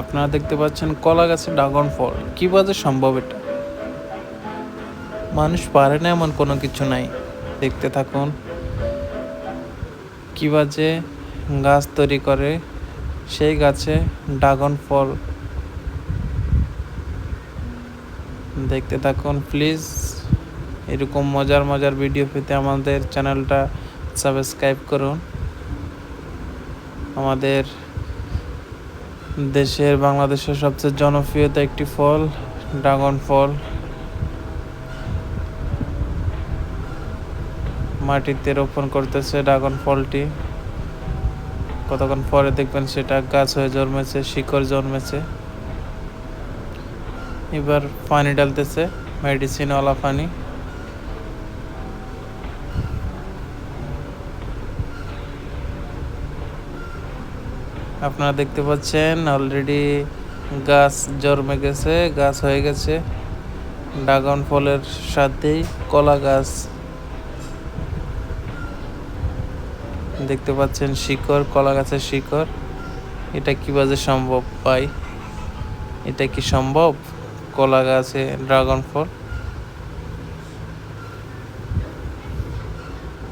আপনারা দেখতে পাচ্ছেন কলা গাছে ড্রাগন ফল। কীভাবে সম্ভব এটা? মানুষ পারে না এমন কোনো কিছু নাই। দেখতে থাকুন। কীভাবে গাছ তৈরি করে, সেই গাছে ড্রাগন ফল। দেখতে থাকুন, প্লিজ। এরকম মজার মজার ভিডিও পেতে আমাদের চ্যানেলটা সাবস্ক্রাইব করুন। আমাদের দেশের বাংলাদেশের সবচেয়ে জনপ্রিয়তা একটি ফল, ড্রাগন ফল। মাটিতে রোপণ করতেছে ড্রাগন ফলটি। কতক্ষণ পরে দেখবেন সেটা গাছ হয়ে জন্মেছে, শিকড় জন্মেছে। এবার পানি ডালতেছে মেডিসিনওয়ালা পানি। আপনারা দেখতে পাচ্ছেন অলরেডি গাছ জন্মে গেছে, গাছ হয়ে গেছে। ড্রাগন ফলের সাথেই কলা গাছ। দেখতে পাচ্ছেন শিকড়, কলা গাছের শিকড়। এটা কীভাবে সম্ভব পাই এটা কি সম্ভব? কলা গাছে ড্রাগন ফল।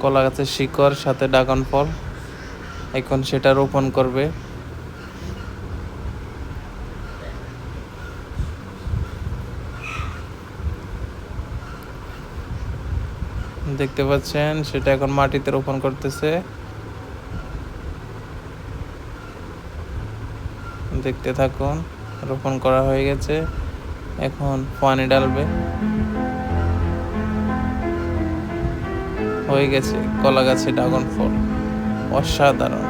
কলা গাছের শিকড়, সাথে ড্রাগন ফল। এখন সেটা রোপণ করবে। দেখতে পাচ্ছেন, সেটা এখন মাটিতে রোপণ করতেছে। দেখতে থাকুন, রোপণ করা হয়ে গেছে, এখন পানি ডালবে হয়ে গেছে কলা গাছে ড্রাগন ফল, অসাধারণ।